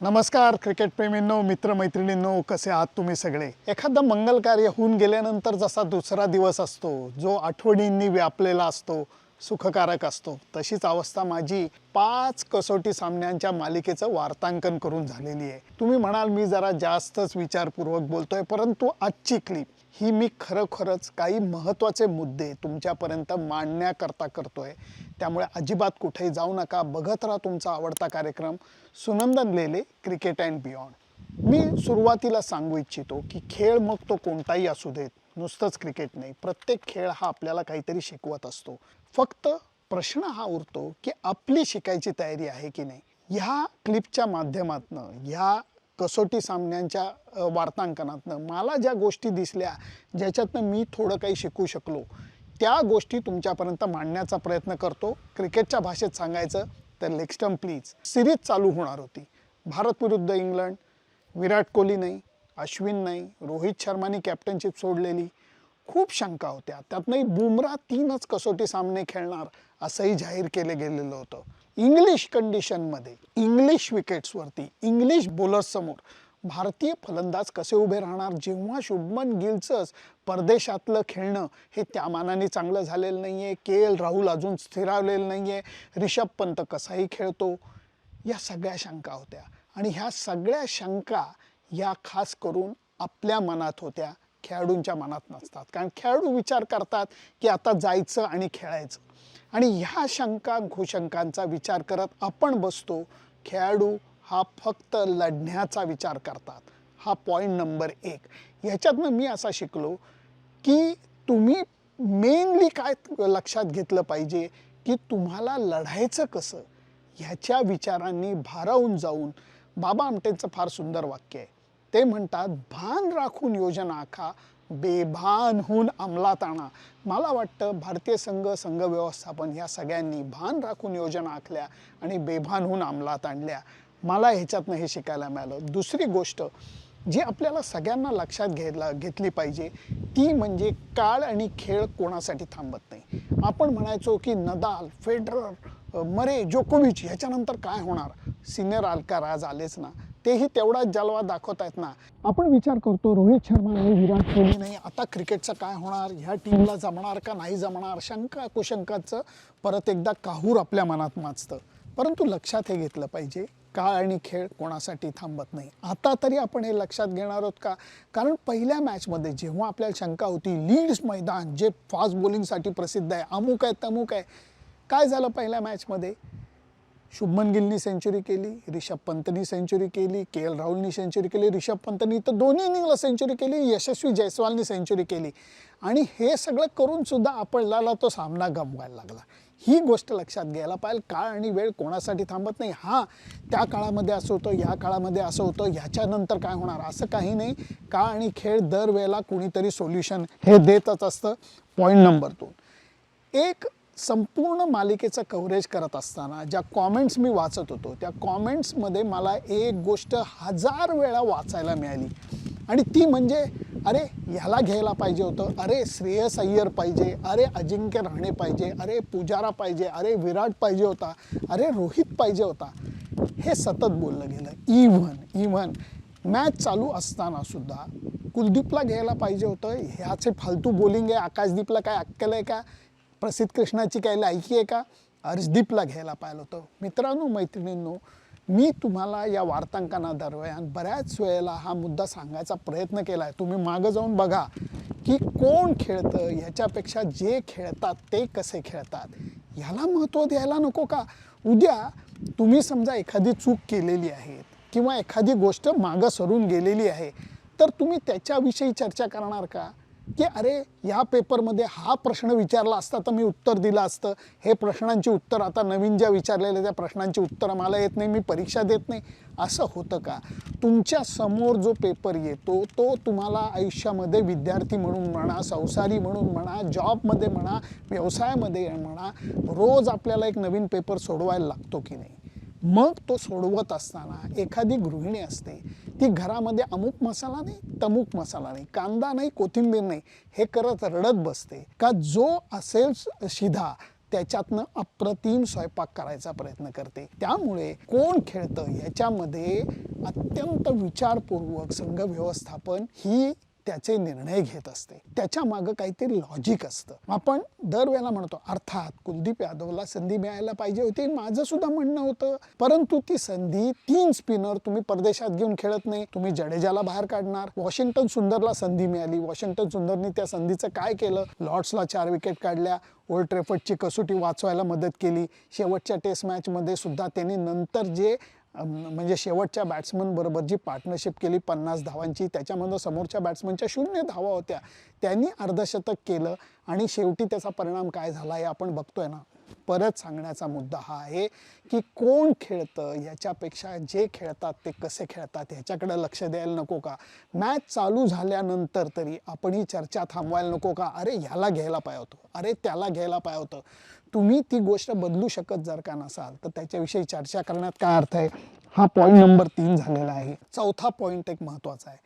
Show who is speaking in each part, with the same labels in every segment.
Speaker 1: नमस्कार क्रिकेट प्रेमींनो मित्रमैत्रिणींनो कसे आहात तुम्ही सगळे? एखादं मंगल कार्य होऊन गेल्यानंतर जसा दुसरा दिवस असतो जो आठवणींनी व्यापलेला असतो सुखकारक असतो तशीच अवस्था माझी पाच कसोटी सामन्यांच्या मालिकेचं वार्तांकन करून झालेली आहे. तुम्ही म्हणाल मी जरा जास्तच विचारपूर्वक बोलतोय परंतु आजची क्लिप ही मी खरोखरच काही महत्त्वाचे मुद्दे तुमच्यापर्यंत मांडण्याकरता करतोय. त्यामुळे अजिबात कुठेही जाऊ नका बघत राहा तुमचा आवडता कार्यक्रम. Sunandan Lele cricket and beyond मी सुरुवातीला सांगू इच्छितो की खेळ मग तो कोणताही असू देत नुसतंच क्रिकेट नाही. प्रत्येक खेळ हा आपल्याला काहीतरी शिकवत असतो. फक्त प्रश्न हा उरतो की आपली शिकायची तयारी आहे की नाही. ह्या क्लिपच्या माध्यमातनं ह्या कसोटी सामन्यांच्या वार्तांकनातनं मला ज्या गोष्टी दिसल्या ज्याच्यातनं मी थोडं काही शिकू शकलो त्या गोष्टी तुमच्यापर्यंत मांडण्याचा प्रयत्न करतो. क्रिकेटच्या भाषेत सांगायचं तर लेक्स्टम प्लीज सिरीज चालू होणार होती. भारत विरुद्ध इंग्लंड विराट कोहली नाही अश्विन नाही रोहित शर्माने कॅप्टनशिप सोडलेली. खूप शंका होत्या. त्यातनंही बुमराह तीनच कसोटी सामने खेळणार असंही जाहीर केलं गेलेलं होतं. इंग्लिश कंडिशनमध्ये इंग्लिश विकेट्सवरती इंग्लिश बॉलर्ससमोर भारतीय फलंदाज कसे उभे राहणार? जेव्हा शुभमन गिलचंच परदेशातलं खेळणं हे त्या मानाने चांगलं झालेलं नाही आहे के एल राहुल अजून स्थिरावलेलं नाही आहे रिषभ पंत कसाही खेळतो. या सगळ्या शंका होत्या. आणि ह्या सगळ्या शंका या खास करून आपल्या मनात होत्या. खेळाडूंच्या मनात नसतात. कारण खेळाडू विचार करतात की आता जायचं आणि खेळायचं. आणि ह्या शंका घुशंकांचा विचार करत आपण बसतो खेळाडू हा फक्त लढण्याचा विचार करतात. हा पॉईंट नंबर एक. ह्याच्यातनं मी असा शिकलो की तुम्ही मेनली काय लक्षात घेतलं पाहिजे की तुम्हाला लढायचं कसं? ह्याच्या विचारांनी भारावून जाऊन. बाबा आमटेंचं फार सुंदर वाक्य आहे. ते म्हणतात भान राखून योजना आखा बेभान होऊन अंमलात आणा. मला वाटतं भारतीय संघ संघ व्यवस्थापन ह्या सगळ्यांनी भान राखून योजना आखल्या आणि बेभान होऊन अंमलात आणल्या. मला ह्याच्यातनं हे शिकायला मिळालं. दुसरी गोष्ट जी आपल्याला सगळ्यांना लक्षात घ्यायला घेतली पाहिजे ती म्हणजे काळ आणि खेळ कोणासाठी थांबत नाही. आपण म्हणायचो की नदाल फेडरर मरे जोकोविच ह्याच्यानंतर काय होणार? सिनियर आलकार आज आलेच ना. तेही तेवढाच जलवा दाखवत आहेत ना आपण विचार करतो रोहित शर्मा नाही विराट कोहली नाही आता क्रिकेटचं काय होणार? ह्या टीमला जमणार का नाही जमणार? शंका कुशंकाचं परत एकदा काहूर आपल्या मनात माचतं परंतु लक्षात हे घेतलं पाहिजे काळ आणि खेळ कोणासाठी थांबत नाही. आता तरी आपण हे लक्षात घेणार आहोत का? कारण पहिल्या मॅचमध्ये जेव्हा आपल्याला शंका होती लीड्स मैदान जे फास्ट बॉलिंगसाठी प्रसिद्ध आहे अमुक आहे तमुक आहे काय झालं पहिल्या मॅचमध्ये? शुभमन गिलनी सेंचुरी केली रिषभ पंतनी सेंचुरी केली के एल राहुलनी सेंचुरी केली रिषभ पंतनी तर दोन्ही इनिंगला सेंचुरी केली यशस्वी जयस्वालनी सेंचुरी केली. आणि हे सगळं करून सुद्धा आपल्याला तो सामना गमवायला लागला. ही गोष्ट लक्षात घ्यायला पाहिजे काळ आणि वेळ कोणासाठी थांबत नाही. हा त्या काळामध्ये असं होतं या काळामध्ये असं होतं ह्याच्यानंतर काय होणार असं काही नाही. काळ आणि खेळ दरवेळेला कुणीतरी सोल्युशन हे देतच असतं. पॉईंट नंबर दोन एक संपूर्ण मालिकेचं कव्हरेज करत असताना ज्या कॉमेंट्स मी वाचत होतो त्या कॉमेंट्समध्ये मला एक गोष्ट हजार वेळा वाचायला मिळाली. आणि ती म्हणजे अरे ह्याला घ्यायला पाहिजे होतं. अरे श्रेयस अय्यर पाहिजे. अरे अजिंक्य राहणे पाहिजे. अरे पुजारा पाहिजे. अरे विराट पाहिजे होता. अरे रोहित पाहिजे होता. हे सतत बोललं गेलं. इव्हन इव्हन मॅच चालू असताना सुद्धा कुलदीपला घ्यायला पाहिजे होतं. ह्याचे फालतू बोलिंग आहे. आकाशदीपला काय अक्कल आहे का? प्रसिद्ध कृष्णाची काही लायकी आहे का? अर्शदीपला घ्यायला पाहिलं होतं. मित्रांनो मैत्रिणींनो मी तुम्हाला या वार्तांकनादरम्यान बऱ्याच वेळेला हा मुद्दा सांगायचा प्रयत्न केला आहे तुम्ही मागं जाऊन बघा की कोण खेळतं ह्याच्यापेक्षा जे खेळतात ते कसे खेळतात? ह्याला महत्त्व द्यायला नको का? उद्या तुम्ही समजा एखादी चूक केलेली आहे किंवा एखादी गोष्ट मागं सरून गेलेली आहे तर तुम्ही त्याच्याविषयी चर्चा करणार का? की अरे या पेपरमध्ये हा प्रश्न विचारला असता तर मी उत्तर दिलं असतं. हे प्रश्नांची उत्तर आता नवीन ज्या विचारलेल्या त्या प्रश्नांची उत्तरं मला येत नाही मी परीक्षा देत नाही. असं होतं का? तुमच्यासमोर जो पेपर येतो तो तुम्हाला आयुष्यामध्ये विद्यार्थी म्हणून म्हणा संसारी म्हणून म्हणा जॉबमध्ये म्हणा व्यवसायामध्ये म्हणा रोज आपल्याला एक नवीन पेपर सोडवायला लागतो की नाही? मग तो सोडवत असताना एखादी गृहिणी असते ती घरामध्ये अमुक मसाला नाही तमुक मसाला नाही कांदा नाही कोथिंबीर नाही हे करत रडत बसते. का जो असेल शिधा त्याच्यातनं अप्रतिम स्वयंपाक करायचा प्रयत्न करते. त्यामुळे कोण खेळतं याच्यामध्ये अत्यंत विचारपूर्वक संघ व्यवस्थापन ही त्याचे निर्णय घेत असते. त्याच्या मागं काहीतरी लॉजिक असतं. आपण दरवेळेला म्हणतो अर्थात कुलदीप यादवला संधी मिळायला पाहिजे होती माझं सुद्धा म्हणणं होतं. परंतु ती संधी तीन स्पिनर तुम्ही परदेशात घेऊन खेळत नाही तुम्ही जडेजाला बाहेर काढणार. वॉशिंग्टन सुंदरला संधी मिळाली. वॉशिंग्टन सुंदरनी त्या संधीचं काय केलं? लॉर्ड्सला चार विकेट काढल्या. ओल्ड ट्रेफर्डची कसोटी वाचवायला मदत केली. शेवटच्या टेस्ट मॅचमध्ये सुद्धा त्यांनी नंतर जे म्हणजे शेवटच्या बॅट्समन बरोबर जी पार्टनरशिप केली पन्नास धावांची त्याच्यामधून समोरच्या बॅट्समनच्या शून्य धावा होत्या. त्यांनी अर्धशतक केलं आणि शेवटी त्याचा परिणाम काय झाला हे आपण बघतोय ना? परत सांगण्याचा मुद्दा हा आहे की कोण खेळतं ह्याच्यापेक्षा जे खेळतात ते कसे खेळतात ह्याच्याकडे लक्ष द्यायला नको का? मॅच चालू झाल्यानंतर तरी आपण ही चर्चा थांबवायला नको का? अरे ह्याला घ्यायला पाय होतं. अरे त्याला घ्यायला पाय होतं. तुम्ही ती गोष्ट बदलू शकत जर का नसाल तर त्याच्याविषयी चर्चा करण्यात काय अर्थ आहे? हा पॉईंट नंबर तीन झालेला आहे. चौथा पॉईंट एक महत्त्वाचा आहे.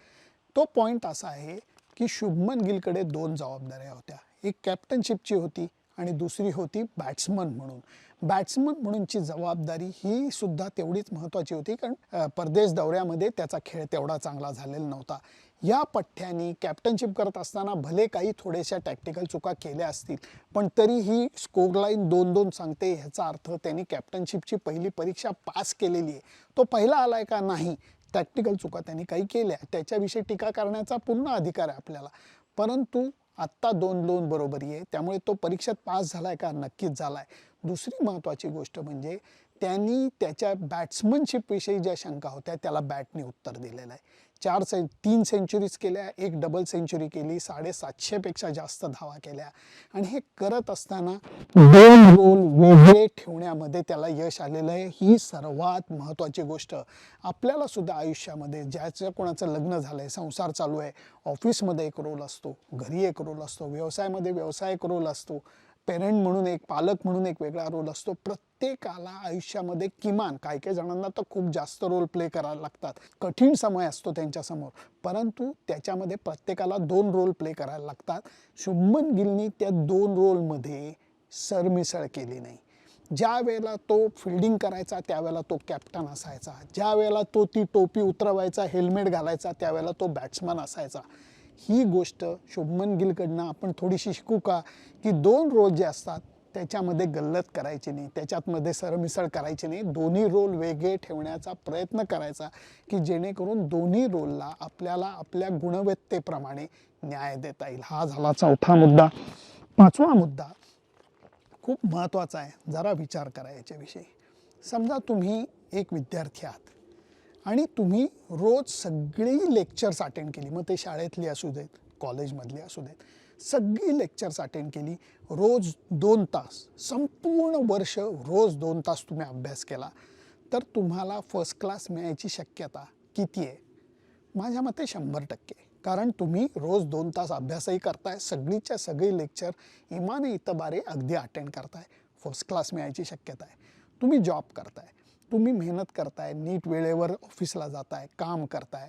Speaker 1: तो पॉईंट असा आहे की शुभमन गिलकडे दोन जबाबदाऱ्या होत्या. एक कॅप्टनशिपची होती आणि दुसरी होती बॅट्समन म्हणून. बॅट्समन म्हणूनची जबाबदारी ही सुद्धा तेवढीच महत्त्वाची होती कारण परदेश दौऱ्यामध्ये त्याचा खेळ तेवढा चांगला झालेला नव्हता. या पठ्ठ्यानी कॅप्टनशिप करत असताना भले काही थोड्याशा टॅक्टिकल चुका केल्या असतील पण तरीही स्कोर लाईन दोन दोन सांगते ह्याचा अर्थ त्यांनी कॅप्टनशिपची पहिली परीक्षा पास केलेली आहे. तो पहिला आलाय का? नाही. टॅक्टिकल चुका त्यांनी काही केल्या. त्याच्याविषयी टीका करण्याचा पूर्ण अधिकार आहे आपल्याला. परंतु आत्ता दोन दोन बरोबरी आहे. त्यामुळे तो परीक्षेत पास झालाय का? नक्कीच झालाय. दुसरी महत्त्वाची गोष्ट म्हणजे त्यांनी त्याच्या बॅट्समनशिप विषयी ज्या शंका होत्या त्याला बॅटने उत्तर दिलेलं आहे. चार से तीन सेंचुरीज केल्या एक डबल सेंचुरी केली साडेसातशेपेक्षा जास्त धावा केल्या. आणि हे करत असताना दोन रोल वेगळे ठेवण्यामध्ये त्याला यश आलेलं आहे. ही सर्वात महत्त्वाची गोष्ट. आपल्याला सुद्धा आयुष्यामध्ये ज्याचं कोणाचं लग्न झालं आहे संसार चालू आहे ऑफिसमध्ये एक रोल असतो घरी एक रोल असतो व्यवसायामध्ये व्यवसाय एक रोल असतो पेरेंट म्हणून एक पालक म्हणून एक वेगळा रोल असतो. प्रत्येकाला आयुष्यामध्ये किमान काही काही जणांना तर खूप जास्त रोल प्ले करायला लागतात. कठीण समय असतो त्यांच्यासमोर परंतु त्याच्यामध्ये प्रत्येकाला दोन रोल प्ले करायला लागतात. शुभमन गिलनी त्या दोन रोलमध्ये सरमिसळ केली नाही. ज्या वेळेला तो फिल्डिंग करायचा त्यावेळेला तो कॅप्टन असायचा. ज्या वेळेला तो ती टोपी उतरवायचा हेल्मेट घालायचा त्यावेळेला तो बॅट्समन असायचा. ही गोष्ट शुभमन गिलकडनं आपण थोडीशी शिकू का? की दोन रोल जे असतात त्याच्यामध्ये गल्लत करायची नाही. त्याच्यातमध्ये सरमिसळ करायची नाही. दोन्ही रोल वेगळे ठेवण्याचा प्रयत्न करायचा की जेणेकरून दोन्ही रोलला आपल्याला आपल्या गुणवत्तेप्रमाणे न्याय देता येईल. हा झाला चौथा मुद्दा. पाचवा मुद्दा खूप महत्त्वाचा आहे. जरा विचार करा याच्याविषयी समजा तुम्ही एक विद्यार्थी आहात. आणि तुम्ही रोज सगळी लेक्चर्स अटेंड केली. मग ते शाळेतली असू देत कॉलेजमधली असू देत सगळी लेक्चर्स अटेंड केली. रोज दोन तास संपूर्ण वर्ष रोज दोन तास तुम्ही अभ्यास केला. तर तुम्हाला फर्स्ट क्लास मिळायची शक्यता किती आहे? माझ्या मते शंभर टक्के. कारण तुम्ही रोज दोन तास अभ्यासही करताय सगळीच्या सगळी लेक्चर इमाने इतबारे अगदी अटेंड करताय. फर्स्ट क्लास मिळायची शक्यता आहे. तुम्ही जॉब करताय. तुम्ही मेहनत करताय नीट वेळेवर ऑफिसला जाताय काम करताय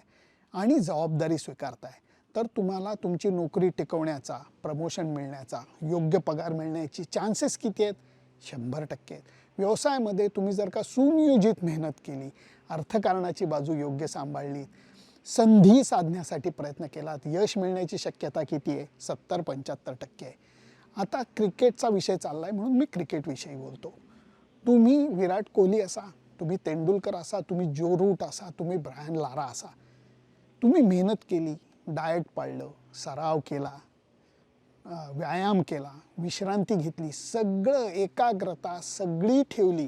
Speaker 1: आणि जबाबदारी स्वीकारताय तर तुम्हाला तुमची नोकरी टिकवण्याचा प्रमोशन मिळण्याचा योग्य पगार मिळण्याची चान्सेस किती आहेत? शंभर टक्के आहेत. व्यवसायामध्ये तुम्ही जर का सुनियोजित मेहनत केली अर्थकारणाची बाजू योग्य सांभाळली संधी साधण्यासाठी प्रयत्न केलात यश मिळण्याची शक्यता किती आहे? सत्तर पंच्याहत्तर टक्के आहे. आता क्रिकेटचा विषय चालला आहे म्हणून मी क्रिकेटविषयी बोलतो. तुम्ही विराट कोहली असा तुम्ही तेंडुलकर असा तुम्ही जो रूट असा तुम्ही ब्रायन लारा असा. तुम्ही मेहनत केली डाएट पाळलं सराव केला व्यायाम केला विश्रांती घेतली सगळं एकाग्रता सगळी ठेवली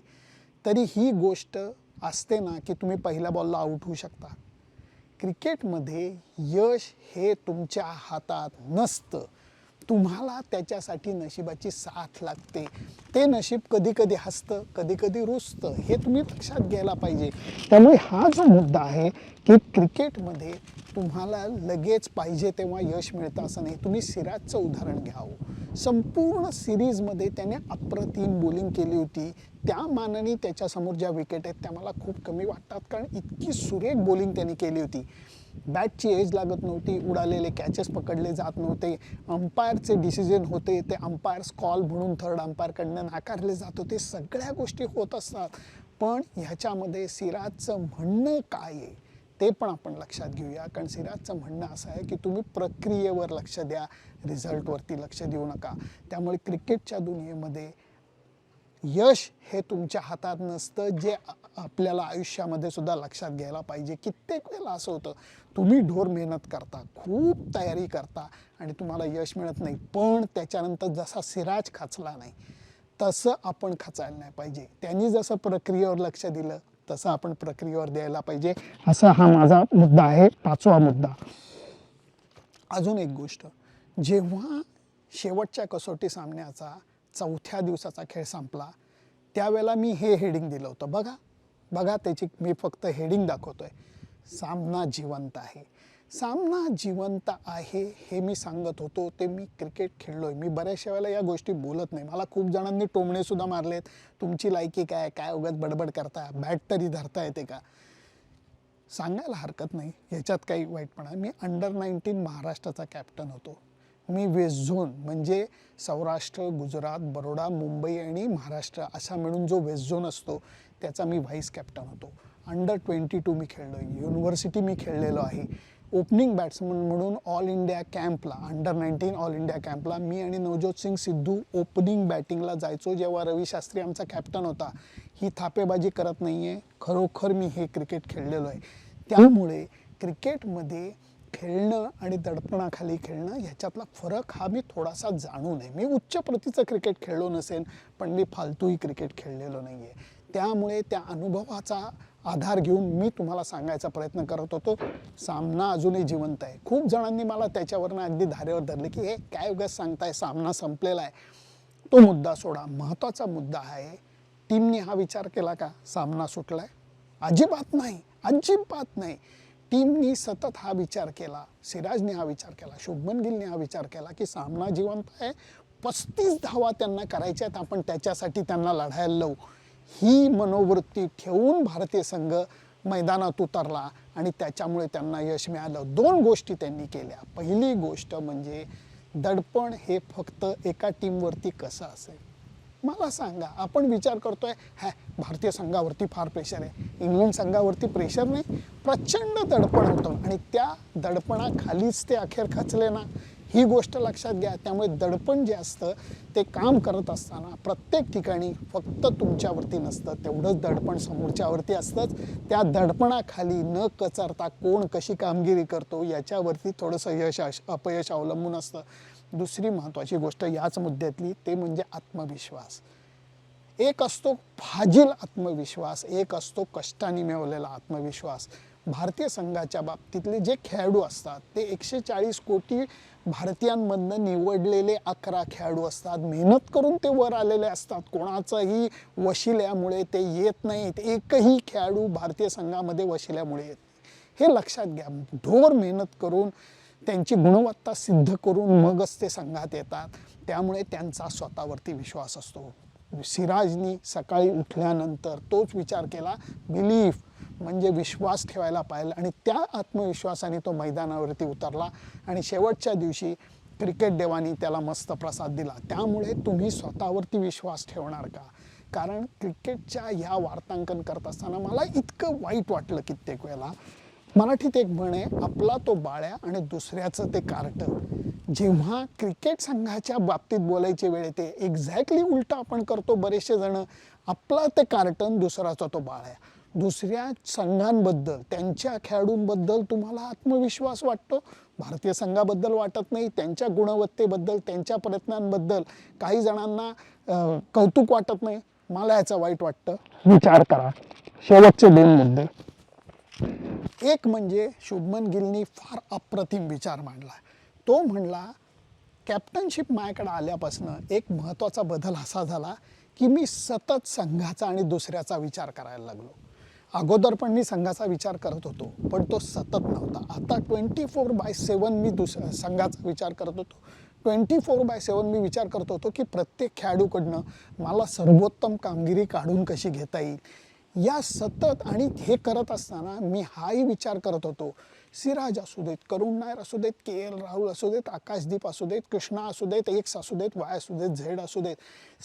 Speaker 1: तरी ही गोष्ट असते ना की तुम्ही पहिल्या बॉलला आऊट होऊ शकता. क्रिकेटमध्ये यश हे तुमच्या हातात नसतं. तुम्हाला त्याच्यासाठी नशिबाची साथ लागते. ते नशीब कधी कधी हसतं कधी कधी रुसतं हे तुम्ही लक्षात घ्यायला पाहिजे. त्यामुळे हा जो मुद्दा आहे की क्रिकेटमध्ये तुम्हाला लगेच पाहिजे तेव्हा यश मिळतं असं नाही. तुम्ही सिराजचं उदाहरण घ्यावं. संपूर्ण सिरीजमध्ये त्याने अप्रतिम बोलिंग केली होती. त्या मानाने त्याच्यासमोर ज्या विकेट आहेत त्या मला खूप कमी वाटतात. कारण इतकी सुरेख बोलिंग त्याने केली होती. बॅटची एज लागत नव्हती उडालेले कॅचेस पकडले जात नव्हते अंपायरचे डिसिजन होते ते अंपायर्स कॉल म्हणून थर्ड अंपायरकडनं नाकारले जात होते सगळ्या गोष्टी होत असतात. पण ह्याच्यामध्ये सिराजचं म्हणणं काय आहे ते पण आपण लक्षात घेऊया. कारण सिराजचं म्हणणं असं आहे की तुम्ही प्रक्रियेवर लक्ष द्या रिझल्टवरती लक्ष देऊ नका. त्यामुळे क्रिकेटच्या दुनियेमध्ये यश हे तुमच्या हातात नसतं जे आपल्याला आयुष्यामध्ये सुद्धा लक्षात घ्यायला पाहिजे. कित्येक वेळेला असं होतं तुम्ही ढोर मेहनत करता खूप तयारी करता आणि तुम्हाला यश मिळत नाही. पण त्याच्यानंतर जसा सिराज खाचला नाही तसं आपण खचायला नाही पाहिजे. त्यांनी जसं प्रक्रियेवर लक्ष दिलं तसं आपण प्रक्रियेवर द्यायला पाहिजे. असा हा माझा मुद्दा आहे. पाचवा मुद्दा. अजून एक गोष्ट. जेव्हा शेवटच्या कसोटी सामन्याचा चौथ्या दिवसाचा खेळ संपला त्यावेळेला मी हे हेडिंग दिलं होतं. बघा बघा त्याची मी फक्त हेडिंग दाखवतोय. सामना जिवंत आहे. सामना जिवंत आहे हे मी सांगत होतो ते मी क्रिकेट खेळलोय. मी बऱ्याचशा वेळेला या गोष्टी बोलत नाही. मला खूप जणांनी टोमणे सुद्धा मारलेत. तुमची लायकी काय काय उगाच बडबड करता बॅट तरी धरता येते का? सांगायला हरकत नाही. याच्यात काही वाईटपणा. मी अंडर नाईन्टीन महाराष्ट्राचा कॅप्टन होतो. मी वेस्ट झोन म्हणजे सौराष्ट्र गुजरात बरोडा मुंबई आणि महाराष्ट्र असा मिळून जो वेस्ट झोन असतो त्याचा मी व्हाईस कॅप्टन होतो. अंडर ट्वेंटी टू मी खेळलो युनिव्हर्सिटी मी खेळलेलो आहे. ओपनिंग बॅट्समन म्हणून ऑल इंडिया कॅम्पला अंडर नाईन्टीन ऑल इंडिया कॅम्पला मी आणि नवज्योत सिंग सिद्धू ओपनिंग बॅटिंगला जायचो जेव्हा रवी शास्त्री आमचा कॅप्टन होता. ही थापेबाजी करत नाही आहे खरोखर मी हे क्रिकेट खेळलेलो आहे. त्यामुळे क्रिकेटमध्ये खेळणं आणि दडपणाखाली खेळणं ह्याच्यातला फरक हा मी थोडासा जाणू नये. मी उच्च प्रतीचं क्रिकेट खेळलो नसेल पण मी फालतूही क्रिकेट खेळलेलो नाही आहे त्यामुळे त्या अनुभवाचा आधार घेऊन मी तुम्हाला सांगायचा प्रयत्न करत होतो. सामना अजूनही जिवंत आहे. खूप जणांनी मला त्याच्यावरनं अगदी धारेवर धरले की हे काय उगाच सांगताय? सामना संपलेला आहे. तो मुद्दा सोडा. महत्त्वाचा मुद्दा आहे. टीमने हा विचार केला का? सामना सुटलाय. अजिबात नाही. अजिबात नाही. टीमनी सतत हा विचार केला सिराजने हा विचार केला शुभमन गिलने हा विचार केला की सामना जिवंत आहे पस्तीस धावा त्यांना करायच्या आहेत आपण त्याच्यासाठी त्यांना लढायला लावू. ही मनोवृत्ती ठेवून भारतीय संघ मैदानात उतरला आणि त्याच्यामुळे त्यांना यश मिळालं. दोन गोष्टी त्यांनी केल्या. पहिली गोष्ट म्हणजे दडपण हे फक्त एका टीमवरती कसं असेल? मला सांगा आपण विचार करतोय हॅ भारतीय संघावरती फार प्रेशर आहे. इंग्लंड संघावरती प्रेशर नाही. प्रचंड दडपण होतं आणि त्या दडपणाखालीच ते अखेर खचले ना. ही गोष्ट लक्षात घ्या. त्यामुळे दडपण जे असतं ते काम करत असताना प्रत्येक ठिकाणी फक्त तुमच्यावरती नसतं. तेवढंच दडपण समोरच्यावरती असतंच. त्या दडपणाखाली न कचरता कोण कशी कामगिरी करतो याच्यावरती थोडंसं यश अपयश अवलंबून असतं. दुसरी महत्त्वाची गोष्ट याच मुद्द्यातली ते म्हणजे आत्मविश्वास. एक असतो फाजील आत्मविश्वास एक असतो कष्टाने मिळवलेला आत्मविश्वास. भारतीय संघाच्या बाबतीतले जे खेळाडू असतात ते एकशे चाळीस कोटी भारतीयांमधनं निवडलेले अकरा खेळाडू असतात. मेहनत करून ते वर आलेले असतात. कोणाचाही वशिल्यामुळे ते येत नाहीत एकही खेळाडू भारतीय संघामध्ये वशिल्यामुळे येत हे लक्षात घ्या. ढोर मेहनत करून त्यांची गुणवत्ता सिद्ध करून मगच ते संघात येतात. त्यामुळे त्यांचा स्वतःवरती विश्वास असतो. सिराजनी सकाळी उठल्यानंतर तोच विचार केला बिलीफ. म्हणजे विश्वास ठेवायला पाहिजे आणि त्या आत्मविश्वासाने तो मैदानावरती उतरला आणि शेवटच्या दिवशी क्रिकेट देवानी त्याला मस्त प्रसाद दिला. त्यामुळे तुम्ही स्वतःवरती विश्वास ठेवणार का? कारण क्रिकेटच्या ह्या वार्तांकन करत असताना मला इतकं वाईट वाटलं कित्येक वेळेला. मराठीत एक म्हण आहे आपला तो बाळ्या आणि दुसऱ्याचं ते कार्ट. जेव्हा क्रिकेट संघाच्या बाबतीत बोलायची वेळ येते एक्झॅक्टली उलटा आपण करतो बरेचसे जण आपला ते कार्टन दुसऱ्याचा तो बाळ्या. दुसऱ्या संघांबद्दल त्यांच्या खेळाडूंबद्दल तुम्हाला आत्मविश्वास वाटतो? भारतीय संघाबद्दल वाटत नाही त्यांच्या गुणवत्तेबद्दल त्यांच्या प्रयत्नांबद्दल काही जणांना कौतुक वाटत नाही? मला याचं वाईट वाटतं. विचार करा. शेवटचे दोन मुद्दे. एक म्हणजे शुभमन गिलनी फार अप्रतिम विचार मांडला. तो म्हणला कॅप्टनशिप माझ्याकडे आल्यापासून एक महत्त्वाचा बदल असा झाला की मी सतत संघाचा आणि दुसऱ्याचा विचार करायला लागलो. अगोदर पण मी संघाचा विचार करत होतो पण तो सतत नव्हता. आता ट्वेंटी फोर बाय सेवन मी दुस संघाचा विचार करत होतो. ट्वेंटी फोर बाय सेवन मी विचार करत होतो की प्रत्येक खेळाडूकडनं मला सर्वोत्तम कामगिरी काढून कशी घेता येईल. या सतत आणि हे करत असताना मी हाही विचार करत होतो. सिराज असू देत करुण नायर असू देत के एल राहुल असू देत आकाशदीप असू देत कृष्णा असू देत एक्स असू देत वाय असू देत झेड असू देत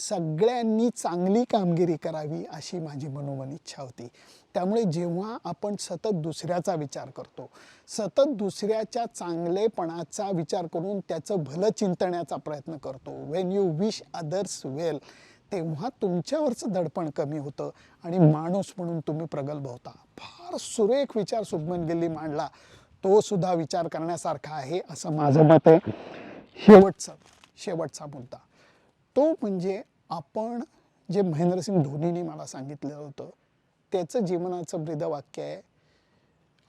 Speaker 1: सगळ्यांनी चांगली कामगिरी करावी अशी माझी मनोमन इच्छा होती. त्यामुळे जेव्हा आपण सतत दुसऱ्याचा विचार करतो सतत दुसऱ्याच्या चांगलेपणाचा विचार करून त्याचं भलं चिंतण्याचा प्रयत्न करतो. When you wish others well तेव्हा तुमच्यावरचं दडपण कमी होतं आणि माणूस म्हणून तुम्ही प्रगल्भ होता. फार सुरेख विचार सुभमन गिल्ली मांडला. तो सुद्धा विचार करण्यासारखा आहे असं माझं मत आहे. शेवटचा शेवटचा मुद्दा. तो म्हणजे आपण जे महेंद्रसिंग धोनीने मला सांगितलं होतं त्याचं जीवनाचं ब्रीदवाक्य आहे.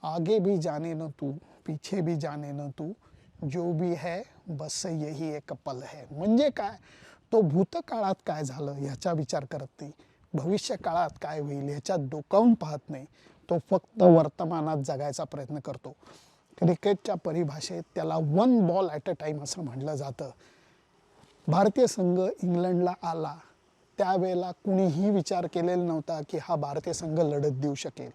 Speaker 1: आगे भी जाने न तू पीछे भी जाने न तू जो भी है बस यही एक पल है. म्हणजे काय? तो भूतकाळात काय झालं ह्याचा विचार करत नाही. भविष्य काळात काय होईल ह्याच्यात डोकावून पाहत नाही. तो फक्त वर्तमानात जगायचा प्रयत्न करतो. क्रिकेटच्या परिभाषेत त्याला one ball at a time असं म्हटलं जातं. भारतीय संघ इंग्लंडला आला. त्यावेळेला कुणीही विचार केलेला नव्हता की हा भारतीय संघ लढत देऊ शकेल.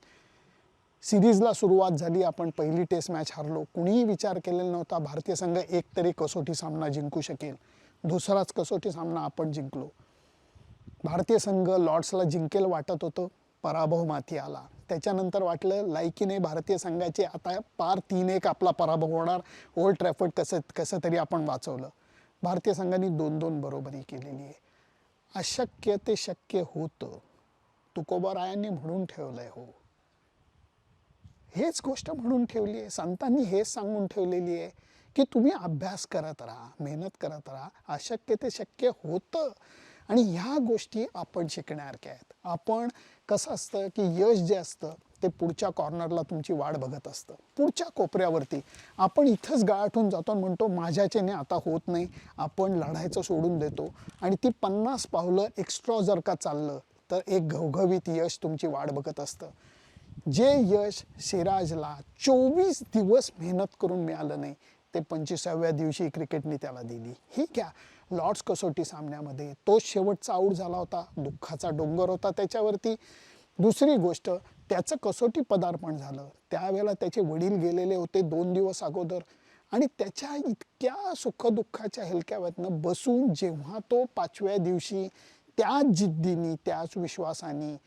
Speaker 1: सिरीजला सुरुवात झाली. आपण पहिली टेस्ट मॅच हारलो. कुणीही विचार केलेला नव्हता. भारतीय संघ एक तरी कसोटी सामना जिंकू शकेल. दुसराच कसोटी सामना आपण जिंकलो. भारतीय संघ लॉर्ड्सला जिंकेल वाटत होतं पराभव माथी आला. त्याच्यानंतर वाटलं लायकीने भारतीय संघाचे आता पार तीन एक आपला पराभव होणार. ओल्ड ट्रॅफर्ड कसं कसं तरी आपण वाचवलं. भारतीय संघाने दोन दोन बरोबरी केलेली आहे. अशक्य ते शक्य होतं. तुकोबारायांनी म्हणून ठेवलंय हो. हेच गोष्ट म्हणून ठेवली आहे. संतांनी हेच सांगून ठेवलेली आहे. की तुम्ही अभ्यास करत राहा मेहनत करत राहा. अशक्य ते शक्य होतं. आणि ह्या गोष्टी आपण शिकण्यासारख्या आहेत. आपण कसं असतं की यश जे असतं ते पुढच्या कॉर्नरला तुमची वाट बघत असतं. पुढच्या कोपऱ्यावरती आपण इथंच गाळाठून जातो आणि म्हणतो माझ्याच्याने आता होत नाही. आपण लढायचं सोडून देतो. आणि ती पन्नास पावलं एक्स्ट्रा जर का चाललं तर एक घवघवीत यश तुमची वाट बघत असतं. जे यश सिराजला चोवीस दिवस मेहनत करून मिळालं नाही ते पंचवीसाव्या दिवशी क्रिकेटने त्याला दिली. ही घ्या. लॉर्ड्स कसोटी सामन्यामध्ये तो शेवटचा आऊट झाला होता दुःखाचा डोंगर होता त्याच्यावरती. दुसरी गोष्ट त्याचं कसोटी पदार्पण झालं. त्यावेळेला त्याचे वडील गेलेले होते दोन दिवस अगोदर. आणि त्याच्या इतक्या सुखदुःखाच्या हेलक्यावरनं बसून जेव्हा तो पाचव्या दिवशी त्याच जिद्दीनी त्याच विश्वासाने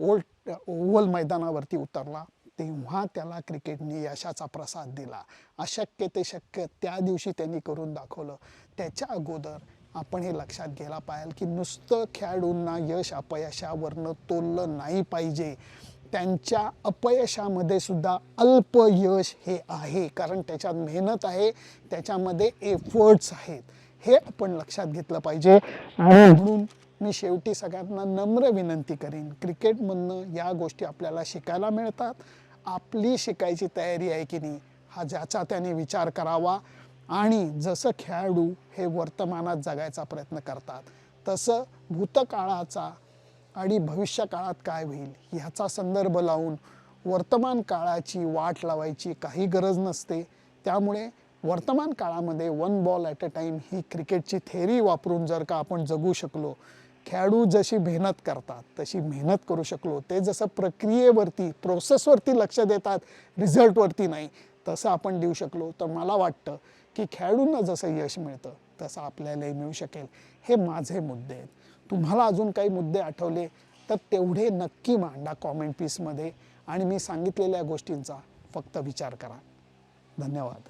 Speaker 1: ओल्ड ओव्हल मैदानावरती उतरला. तेव्हा त्याला क्रिकेटने यशाचा प्रसाद दिला. अशक्य ते शक्य त्या दिवशी त्यांनी करून दाखवलं. त्याच्या अगोदर आपण हे लक्षात घ्यायला पाहिजे की नुसतं खेळाडूंना यश अपयशावरनं तोललं नाही पाहिजे. त्यांच्या अपयशामध्ये सुद्धा अल्प यश हे आहे. कारण त्याच्यात मेहनत आहे त्याच्यामध्ये एफर्ट्स आहेत. हे आपण लक्षात घेतलं पाहिजे. आणि म्हणून मी शेवटी सगळ्यांना नम्र विनंती करेन. क्रिकेटमधनं या गोष्टी आपल्याला शिकायला मिळतात. आपली शिकायची तयारी आहे की नाही हा ज्याचा त्याने विचार करावा. आणि जसं खेळाडू हे वर्तमानात जगायचा प्रयत्न करतात तसं भूतकाळाचा आणि भविष्य काळात काय होईल ह्याचा संदर्भ लावून वर्तमान काळाची वाट लावायची काही गरज नसते. त्यामुळे वर्तमान काळामध्ये one ball at a time ही क्रिकेटची थेरी वापरून जर का आपण जगू शकलो खेळाडू जशी मेहनत करतात तशी मेहनत करू शकलो. ते जसं प्रक्रियेवरती प्रोसेसवरती लक्ष देतात रिझल्टवरती नाही तसं आपण देऊ शकलो. तर मला वाटतं की खेळाडूंना जसं यश मिळतं तसं आपल्यालाही मिळू शकेल. हे माझे मुद्दे आहेत. तुम्हाला अजून काही मुद्दे आठवले तर तेवढे नक्की मांडा कॉमेंट पीसमध्ये आणि मी सांगितलेल्या गोष्टींचा फक्त विचार करा. धन्यवाद.